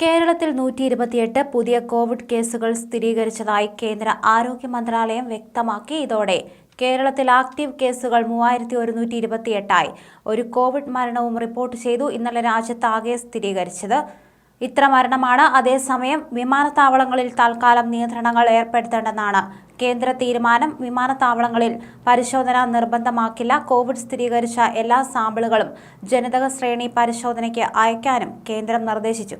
കേരളത്തിൽ നൂറ്റി ഇരുപത്തിയെട്ട് പുതിയ കോവിഡ് കേസുകൾ സ്ഥിരീകരിച്ചതായി കേന്ദ്ര ആരോഗ്യ മന്ത്രാലയം വ്യക്തമാക്കി ഇതോടെ കേരളത്തിൽ ആക്റ്റീവ് കേസുകൾ മൂവായിരത്തി ഒരുന്നൂറ്റി ഇരുപത്തിയെട്ടായി ഒരു കോവിഡ് മരണവും റിപ്പോർട്ട് ചെയ്തു. ഇന്നലെ രാജ്യത്താകെ സ്ഥിരീകരിച്ചത് ഇത്ര മരണമാണ്. അതേസമയം വിമാനത്താവളങ്ങളിൽ തൽക്കാലം നിയന്ത്രണങ്ങൾ ഏർപ്പെടുത്തേണ്ടെന്നാണ് കേന്ദ്ര തീരുമാനം. വിമാനത്താവളങ്ങളിൽ പരിശോധന നിർബന്ധമാക്കില്ല. കോവിഡ് സ്ഥിരീകരിച്ച എല്ലാ സാമ്പിളുകളും ജനിതക ശ്രേണി പരിശോധനയ്ക്ക് അയക്കാനും കേന്ദ്രം നിർദ്ദേശിച്ചു.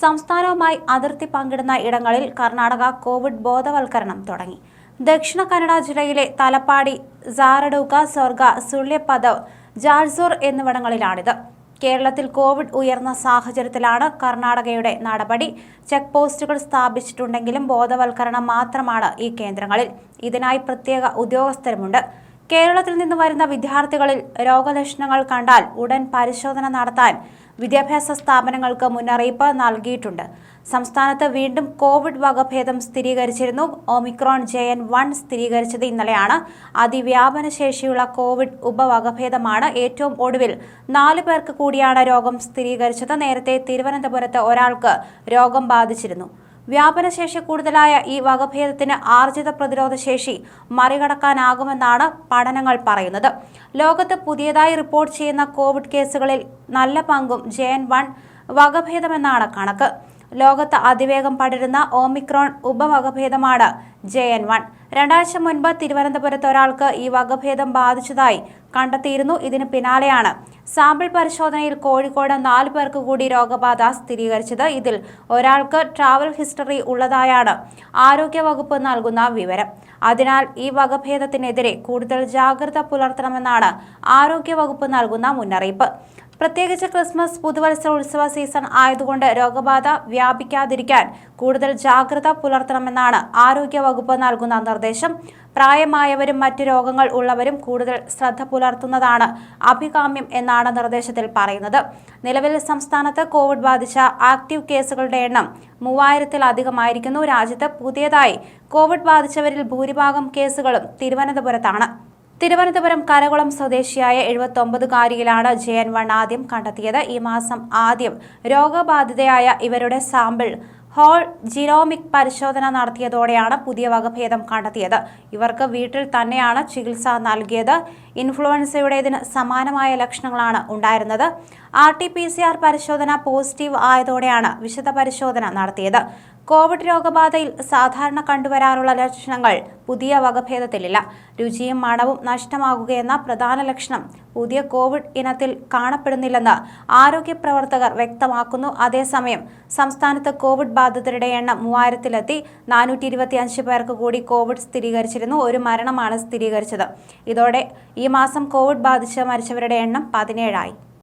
സംസ്ഥാനവുമായി അതിർത്തി പങ്കിടുന്ന ഇടങ്ങളിൽ കർണാടക കോവിഡ് ബോധവൽക്കരണം തുടങ്ങി. ദക്ഷിണ കന്നഡ ജില്ലയിലെ തലപ്പാടി സാറഡൂക്ക സ്വർഗ സുള്യപദവ് ജാഴ്സോർ എന്നിവിടങ്ങളിലാണിത്. കേരളത്തിൽ കോവിഡ് ഉയർന്ന സാഹചര്യത്തിലാണ് കർണാടകയുടെ നടപടി. ചെക്ക് പോസ്റ്റുകൾ സ്ഥാപിച്ചിട്ടുണ്ടെങ്കിലും ബോധവൽക്കരണം മാത്രമാണ് ഈ കേന്ദ്രങ്ങളിൽ. ഇതിനായി പ്രത്യേക ഉദ്യോഗസ്ഥരുമുണ്ട്. കേരളത്തിൽ നിന്ന് വരുന്ന വിദ്യാർത്ഥികളിൽ രോഗലക്ഷണങ്ങൾ കണ്ടാൽ ഉടൻ പരിശോധന നടത്താൻ വിദ്യാഭ്യാസ സ്ഥാപനങ്ങൾക്ക് മുന്നറിയിപ്പ് നൽകിയിട്ടുണ്ട്. സംസ്ഥാനത്ത് വീണ്ടും കോവിഡ് വകഭേദം സ്ഥിരീകരിച്ചിരുന്നു. ഒമിക്രോൺ ജെ എൻ വൺ സ്ഥിരീകരിച്ചത് ഇന്നലെയാണ്. അതിവ്യാപന ശേഷിയുള്ള കോവിഡ് ഉപവകഭേദമാണ് ഏറ്റവും ഒടുവിൽ. നാല് പേർക്ക് കൂടിയാണ് രോഗം സ്ഥിരീകരിച്ചത്. നേരത്തെ തിരുവനന്തപുരത്ത് ഒരാൾക്ക് രോഗം ബാധിച്ചിരുന്നു. വ്യാപനശേഷി കൂടുതലായ ഈ വകഭേദത്തിന് ആർജിത പ്രതിരോധ ശേഷി മറികടക്കാനാകുമെന്നാണ് പഠനങ്ങൾ പറയുന്നത്. ലോകത്ത് പുതിയതായി റിപ്പോർട്ട് ചെയ്യുന്ന കോവിഡ് കേസുകളിൽ നല്ല പങ്കും ജെ എൻ വൺ വകഭേദമെന്നാണ് കണക്ക്. ലോകത്ത് അതിവേഗം പടരുന്ന ഓമിക്രോൺ ഉപവകഭേദമാണ് ജെ എൻ വൺ. രണ്ടാഴ്ച മുൻപ് തിരുവനന്തപുരത്ത് ഒരാൾക്ക് ഈ വകഭേദം ബാധിച്ചതായി കണ്ടെത്തിയിരുന്നു. ഇതിന് പിന്നാലെയാണ് സാമ്പിൾ പരിശോധനയിൽ കോഴിക്കോട് നാല് പേർക്ക് കൂടി രോഗബാധ സ്ഥിരീകരിച്ചത്. ഇതിൽ ഒരാൾക്ക് ട്രാവൽ ഹിസ്റ്ററി ഉള്ളതായാണ് ആരോഗ്യവകുപ്പ് നൽകുന്ന വിവരം. അതിനാൽ ഈ വകഭേദത്തിനെതിരെ കൂടുതൽ ജാഗ്രത പുലർത്തണമെന്നാണ് ആരോഗ്യവകുപ്പ് നൽകുന്ന മുന്നറിയിപ്പ്. പ്രത്യേകിച്ച് ക്രിസ്മസ് പുതുവത്സര ഉത്സവ സീസൺ ആയതുകൊണ്ട് രോഗബാധ വ്യാപിക്കാതിരിക്കാൻ കൂടുതൽ ജാഗ്രത പുലർത്തണമെന്നാണ് ആരോഗ്യവകുപ്പ് നൽകുന്ന നിർദ്ദേശം. പ്രായമായവരും മറ്റ് രോഗങ്ങൾ ഉള്ളവരും കൂടുതൽ ശ്രദ്ധ പുലർത്തുന്നതാണ് അഭികാമ്യം എന്നാണ് നിർദ്ദേശത്തിൽ പറയുന്നത്. നിലവിൽ സംസ്ഥാനത്ത് കോവിഡ് ബാധിച്ച ആക്റ്റീവ് കേസുകളുടെ എണ്ണം മൂവായിരത്തിലധികമായിരിക്കുന്നു. രാജ്യത്ത് പുതിയതായി കോവിഡ് ബാധിച്ചവരിൽ ഭൂരിഭാഗം കേസുകളും തിരുവനന്തപുരത്താണ്. തിരുവനന്തപുരം കരകുളം സ്വദേശിയായ എഴുപത്തൊമ്പതുകാരിയിലാണ് ജെ എൻ വൺ ആദ്യം കണ്ടെത്തിയത്. ഈ മാസം ആദ്യം രോഗബാധിതയായ ഇവരുടെ സാമ്പിൾ ഹോൾ ജിനോമിക് പരിശോധന നടത്തിയതോടെയാണ് പുതിയ വകഭേദം കണ്ടെത്തിയത്. ഇവർക്ക് വീട്ടിൽ തന്നെയാണ് ചികിത്സ നൽകിയത്. ഇൻഫ്ലുവൻസയുടേതിന് സമാനമായ ലക്ഷണങ്ങളാണ് ഉണ്ടായിരുന്നത്. R T P C R പരിശോധന പോസിറ്റീവ് ആയതോടെയാണ് വിശദ പരിശോധന നടത്തിയത്. കോവിഡ് രോഗബാധയിൽ സാധാരണ കണ്ടുവരാറുള്ള ലക്ഷണങ്ങൾ പുതിയ വകഭേദത്തിലില്ല. രുചിയും മണവും നഷ്ടമാകുകയെന്ന പ്രധാന ലക്ഷണം പുതിയ കോവിഡ് ഇനത്തിൽ കാണപ്പെടുന്നില്ലെന്ന് ആരോഗ്യ പ്രവർത്തകർ വ്യക്തമാക്കുന്നു. അതേസമയം സംസ്ഥാനത്ത് കോവിഡ് ബാധിതരുടെ എണ്ണം മൂവായിരത്തിലെത്തി. നാനൂറ്റി ഇരുപത്തിയഞ്ച് പേർക്ക് കൂടി കോവിഡ് സ്ഥിരീകരിച്ചിരുന്നു. ഒരു മരണമാണ് സ്ഥിരീകരിച്ചത്. ഇതോടെ ഈ മാസം കോവിഡ് ബാധിച്ച് മരിച്ചവരുടെ എണ്ണം പതിനേഴായി.